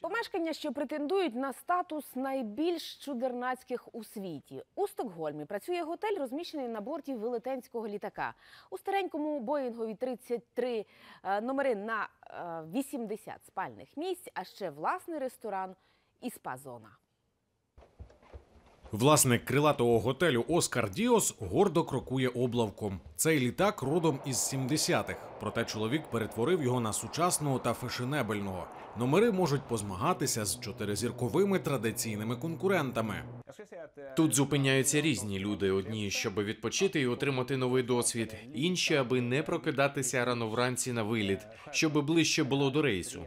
Помешкання, що претендують на статус найбільш чудернацьких у світі. У Стокгольмі працює готель, розміщений на борті велетенського літака. У старенькому Боїнгові 33 е, номери на е, 80 спальних місць, а ще власний ресторан і спа-зона. Власник крилатого готелю Оскар Діос гордо крокує облавком. Цей літак родом із 70-х, проте чоловік перетворив його на сучасного та фешенебельного. Номери можуть позмагатися з чотиризірковими традиційними конкурентами. Тут зупиняються різні люди: одні, щоб відпочити і отримати новий досвід, інші, аби не прокидатися рано вранці на виліт, щоб ближче було до рейсу.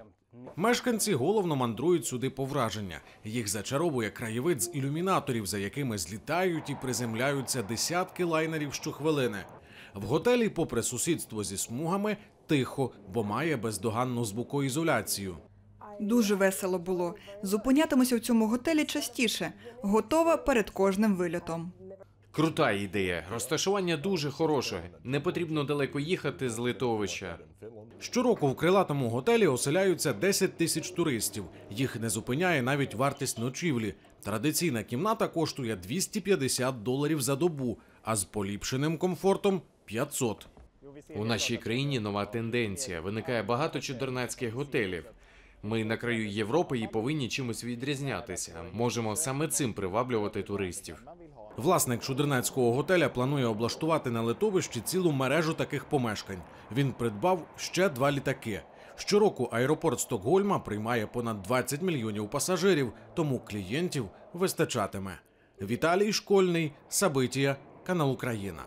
Мешканці головно мандрують сюди по враження. Їх зачаровує краєвид з ілюмінаторів, за якими злітають і приземляються десятки лайнерів щохвилини. В готелі, попри сусідство зі смугами, тихо, бо має бездоганну звукоізоляцію. Дуже весело було. Зупинятимуся в цьому готелі частіше. Готова перед кожним вильотом. Крута ідея. Розташування дуже хороше. Не потрібно далеко їхати з литовища. Щороку в крилатому готелі оселяються 10 тисяч туристів. Їх не зупиняє навіть вартість ночівлі. Традиційна кімната коштує 250 доларів за добу, а з поліпшеним комфортом 500. У нашій країні нова тенденція. Виникає багато чудернацьких готелів. Ми на краю Європи і повинні чимось відрізнятися. Можемо саме цим приваблювати туристів. Власник шудернацького готеля планує облаштувати на литовищі цілу мережу таких помешкань. Він придбав ще два літаки. Щороку аеропорт Стокгольма приймає понад 20 мільйонів пасажирів, тому клієнтів вистачатиме. Віталій Школьний, Сабитія, канал Україна.